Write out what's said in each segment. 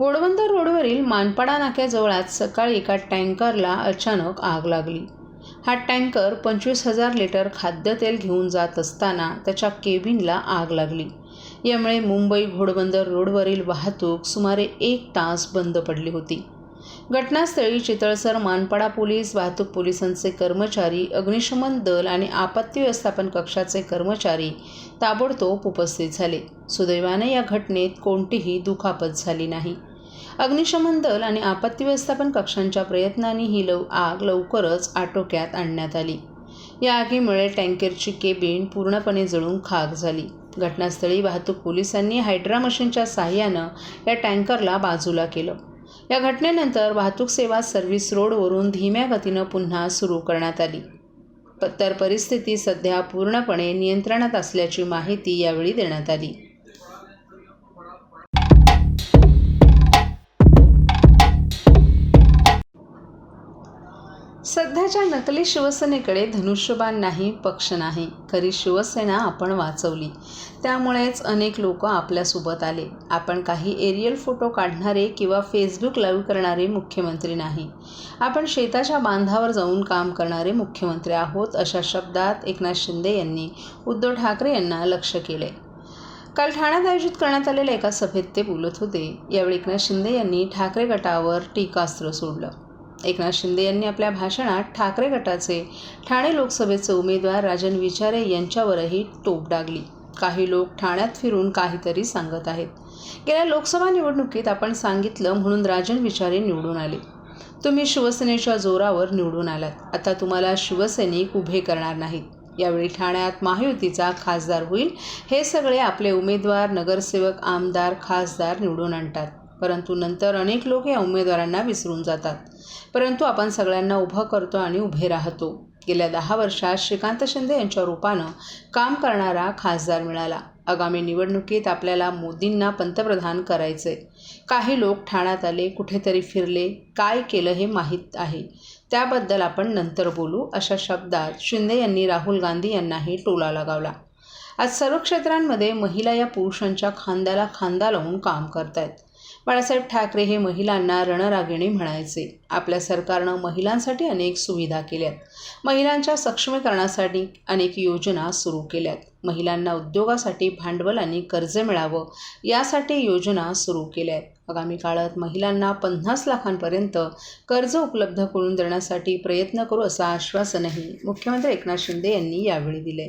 घोडबंदर रोडवरील मानपाडा नाक्याजवळात सकाळी एका टँकरला अचानक आग लागली. हा टँकर पंचवीस हजार लिटर खाद्यतेल घेऊन जात असताना त्याच्या केबिनला आग लागली. यामुळे मुंबई घोडबंदर रोडवरील वाहतूक सुमारे एक तास बंद पडली होती. घटनास्थळी चितळसर मानपाडा पोलीस वाहतूक पोलिसांचे कर्मचारी अग्निशमन दल आणि आपत्ती व्यवस्थापन कक्षाचे कर्मचारी ताबडतोब उपस्थित झाले. सुदैवाने या घटनेत कोणतीही दुखापत झाली नाही. अग्निशमन दल आणि आपत्ती व्यवस्थापन कक्षांच्या प्रयत्नांनी ही लव आग लवकरच आटोक्यात आणण्यात आली. या आगीमुळे टँकरची केबिन पूर्णपणे जळून खाक झाली. घटनास्थळी वाहतूक पोलिसांनी हायड्रा मशीनच्या साहाय्यानं या टँकरला बाजूला केलं. या घटनेनंतर वाहतूक सेवा सर्व्हिस रोडवरून धीम्या गतीनं पुन्हा सुरू करण्यात आली. तर परिस्थिती सध्या पूर्णपणे नियंत्रणात असल्याची माहिती यावेळी देण्यात आली. सध्याच्या नकली शिवसेनेकडे धनुष्यबाण नाही पक्ष नाही. खरी शिवसेना आपण वाचवली. त्यामुळेच अनेक लोक आपल्यासोबत आले. आपण काही एरियल फोटो काढणारे किंवा फेसबुक लाईव्ह करणारे मुख्यमंत्री नाही. आपण शेताच्या बांधावर जाऊन काम करणारे मुख्यमंत्री आहोत अशा शब्दात एकनाथ शिंदे यांनी उद्धव ठाकरे यांना लक्ष केले काल ठाण्यात आयोजित करण्यात आलेल्या एका सभेत ते बोलत होते. यावेळी एकनाथ शिंदे यांनी ठाकरे गटावर टीकास्त्र सोडलं. एकनाथ शिंदे यांनी आपल्या भाषणात ठाकरे गटाचे ठाणे लोकसभेचे उमेदवार राजन विचारे यांच्यावरही टोप डागली. काही लोक ठाण्यात फिरून काहीतरी सांगत आहेत. गेल्या लोकसभा निवडणुकीत आपण सांगितलं म्हणून राजन विचारे निवडून आले. तुम्ही शिवसेनेच्या जोरावर निवडून आलात. आता तुम्हाला शिवसैनिक उभे करणार नाहीत. यावेळी ठाण्यात महायुतीचा खासदार होईल. हे सगळे आपले उमेदवार नगरसेवक आमदार खासदार निवडून आणतात. परंतु नंतर अनेक लोक या उमेदवारांना विसरून जातात. परंतु आपण सगळ्यांना उभं करतो आणि उभे राहतो. गेल्या दहा वर्षात श्रीकांत शिंदे यांच्या रूपानं काम करणारा खासदार मिळाला. आगामी निवडणुकीत आपल्याला मोदींना पंतप्रधान करायचे काही लोक ठाण्यात आले कुठेतरी फिरले काय केलं हे माहीत आहे. त्याबद्दल आपण नंतर बोलू अशा शब्दात शिंदे यांनी राहुल गांधी यांनाही टोला लगावला. आज सर्व क्षेत्रांमध्ये महिला या पुरुषांच्या खांद्याला खांदा लावून काम करत आहेत बाळासाहेब ठाकरे हे महिलांना रणरागिणी म्हणायचे. आपल्या सरकारनं महिलांसाठी अनेक सुविधा केल्यात. महिलांच्या सक्षमीकरणासाठी अनेक योजना सुरू केल्यात. महिलांना उद्योगासाठी भांडवल आणि कर्ज मिळावं यासाठी योजना सुरू केल्या आहेत आगामी काळात महिलांना पन्नास लाखांपर्यंत कर्ज उपलब्ध करून देण्यासाठी प्रयत्न करू असं आश्वासनही मुख्यमंत्री एकनाथ शिंदे यांनी यावेळी दिले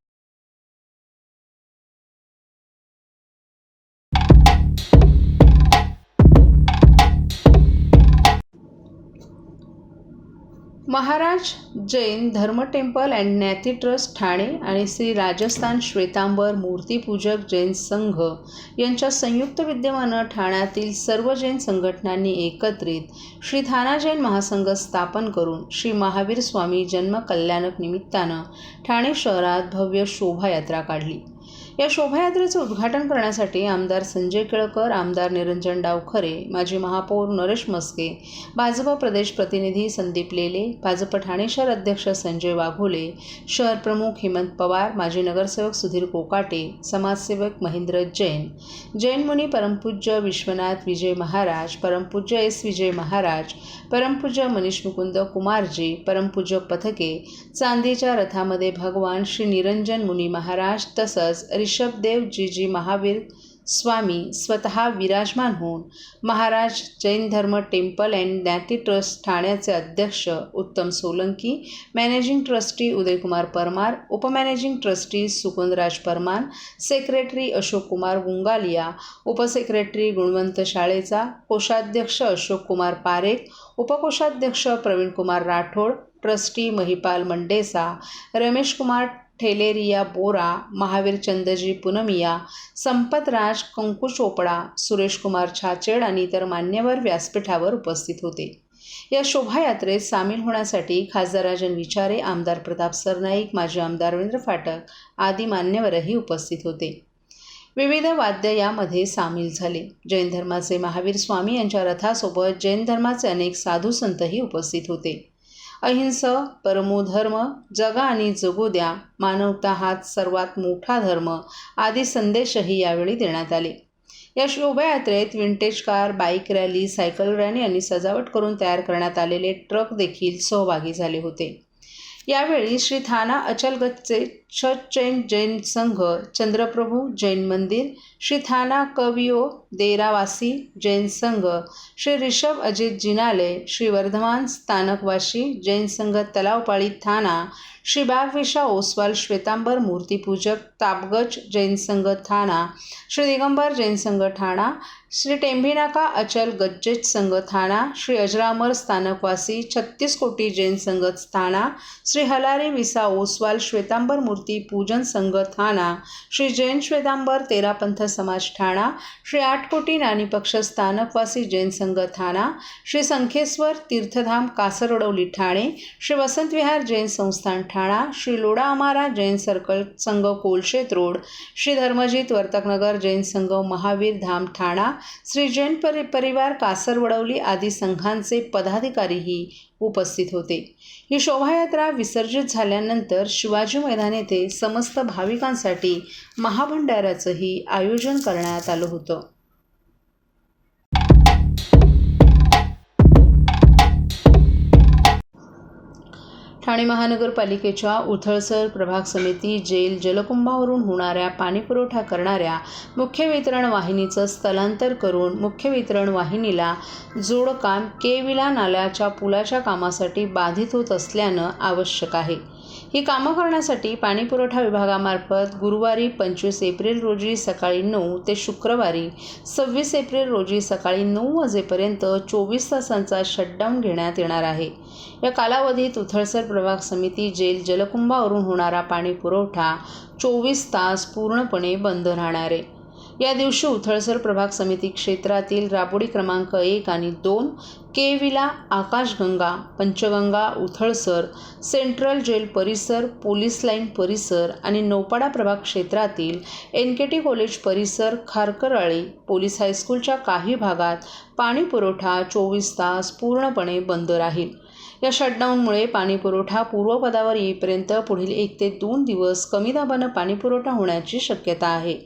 महाराज जैन धर्म टेम्पल अँड ज्ञाती ट्रस्ट ठाणे आणि श्री राजस्थान श्वेतांबर मूर्तीपूजक जैन संघ यांच्या संयुक्त विद्यमानं ठाण्यातील सर्व जैन संघटनांनी एकत्रित श्री थाना जैन महासंघ स्थापन करून श्री महावीर स्वामी जन्मकल्याणक निमित्तानं ठाणे शहरात भव्य शोभायात्रा काढली. या शोभायात्रेचं उद्घाटन करण्यासाठी आमदार संजय केळकर आमदार निरंजन डावखरे माजी महापौर नरेश मस्के भाजपा प्रदेश प्रतिनिधी संदीप लेले भाजप ठाणे शहर अध्यक्ष संजय वाघोले शहर प्रमुख हेमंत पवार माजी नगरसेवक सुधीर कोकाटे समाजसेवक महेंद्र जैन जैन मुनी परमपूज्य विश्वनाथ विजय महाराज परमपूज्य एस विजय महाराज परमपूज्य मनीष मुकुंद कुमारजी परमपूज्य पथके चांदीच्या रथामध्ये भगवान श्री निरंजन मुनी महाराज तसंच ऋषभदेव जी जी महावीर स्वामी स्वतः विराजमान होऊन महाराज जैन धर्म टेम्पल अँड ज्ञाती ट्रस्ट ठाण्याचे अध्यक्ष उत्तम सोलंकी मॅनेजिंग ट्रस्टी उदयकुमार परमार उपमॅनेजिंग ट्रस्टी सुकुंदराज परमान सेक्रेटरी अशोक कुमार गुंगालिया उपसेक्रेटरी गुणवंत शाळेचा कोषाध्यक्ष अशोक कुमार पारेख उपकोषाध्यक्ष प्रवीणकुमार राठोड ट्रस्टी महिपाल मंडेसा रमेशकुमार ठेलेरिया बोरा महावीर चंदजी पुनमिया संपतराज कंकू चोपडा सुरेशकुमार छाचेड आणि इतर मान्यवर व्यासपीठावर उपस्थित होते. या शोभायात्रेत सामील होण्यासाठी खासदार राजन विचारे आमदार प्रताप सरनाईक माजी आमदार रवींद्र फाटक आदी मान्यवरही उपस्थित होते. विविध वाद्य यामध्ये सामील झाले. जैन धर्माचे महावीर स्वामी यांच्या रथासोबत जैन धर्माचे अनेक साधू संतही उपस्थित होते. अहिंस परमोधर्म जगा आणि जगू द्या मानवता हाच सर्वात मोठा धर्म आदी संदेशही यावेळी देण्यात आले. या शोभायात्रेत vintage car bike rally cycle rally आणि सजावट करून तयार करण्यात आलेले ट्रक देखील सहभागी झाले होते. यावेळी श्री थाना अचलगतचे चैन जैन संघ चंद्रप्रभू जैन मंदिर श्री थाना कवियो देरावासी जैन संघ श्री ऋषभ अजित जिनाले श्री वर्धमान स्थानकवासी जैन संघ तलावपाळी थाना श्री बागविशा ओसवाल श्वेतांबर मूर्तीपूजक तापगज जैन संघ थाना श्री दिगंबर जैन संघ ठाणा श्री टेंभिनाका अचल गज्जेज संघ थाना श्री अजरामर स्थानकवासी छत्तीस कोटी जैन संघ थाना श्री हलारी विसा ओसवाल श्वेतांबर मूर्ती पूजन संघ थाना श्री जैन श्वेतांबर तेरापंथ समाज ठाणा श्री आठ कोटी नानी पक्ष स्थानकवासी जैन संघ थाना श्री संखेश्वर तीर्थधाम कासरडवली ठाणे श्री वसंत विहार जैन संस्थान ठाणा श्री लोडा अमारा जैन सर्कल संघ कोलशेत रोड श्री धर्मजीत वर्तकनगर जैन संघ महावीर धाम ठाणा श्री जैन परि परिवार कासरवडवली आदी संघांचे पदाधिकारीही उपस्थित होते. ही शोभायात्रा विसर्जित झाल्यानंतर शिवाजी मैदान येथे समस्त भाविकांसाठी महाभंडाराचंही आयोजन करण्यात आलं होतं. ठाणे महानगरपालिकेच्या उथळसर प्रभाग समिती जेल जलकुंभावरून होणाऱ्या पाणीपुरवठा करणाऱ्या मुख्य वितरण वाहिनीचं स्थलांतर करून मुख्य वितरण वाहिनीला जोडकाम केविला नाल्याच्या पुलाच्या कामासाठी बाधित होत असल्यानं आवश्यक आहे. ही कामं करण्यासाठी पाणीपुरवठा विभागामार्फत गुरुवारी पंचवीस एप्रिल रोजी सकाळी नऊ ते शुक्रवारी सव्वीस एप्रिल रोजी सकाळी नऊ वाजेपर्यंत चोवीस तासांचा शटडाऊन घेण्यात येणार आहे. या कालावधीत उथळसर प्रभाग समिती जेल जलकुंभावरून होणारा पाणीपुरवठा चोवीस तास पूर्णपणे बंद राहणार आहे. या दिवशी उथळसर प्रभाग समिती क्षेत्रातील राबोडी क्रमांक एक आणि दोन केविला आकाशगंगा पंचगंगा उथळसर सेंट्रल जेल परिसर पोलीस लाईन परिसर आणि नौपाडा प्रभाग क्षेत्रातील एन के टी कॉलेज परिसर खारकराळी पोलीस हायस्कूलच्या काही भागात पाणी पुरवठा चोवीस तास पूर्णपणे बंद राहील. या शटडाऊनमुळे पाणीपुरवठा पूर्वपदावर येईपर्यंत पुढील एक ते दोन दिवस कमी दाबानं पाणीपुरवठा होण्याची शक्यता आहे.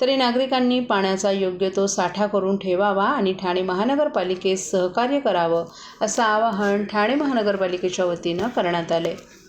तरी नागरिकांनी पाण्याचा योग्य तो साठा करून ठेवावा आणि ठाणे महानगरपालिकेस सहकार्य करावं असं आवाहन ठाणे महानगरपालिकेच्या वतीनं करण्यात आलं आहे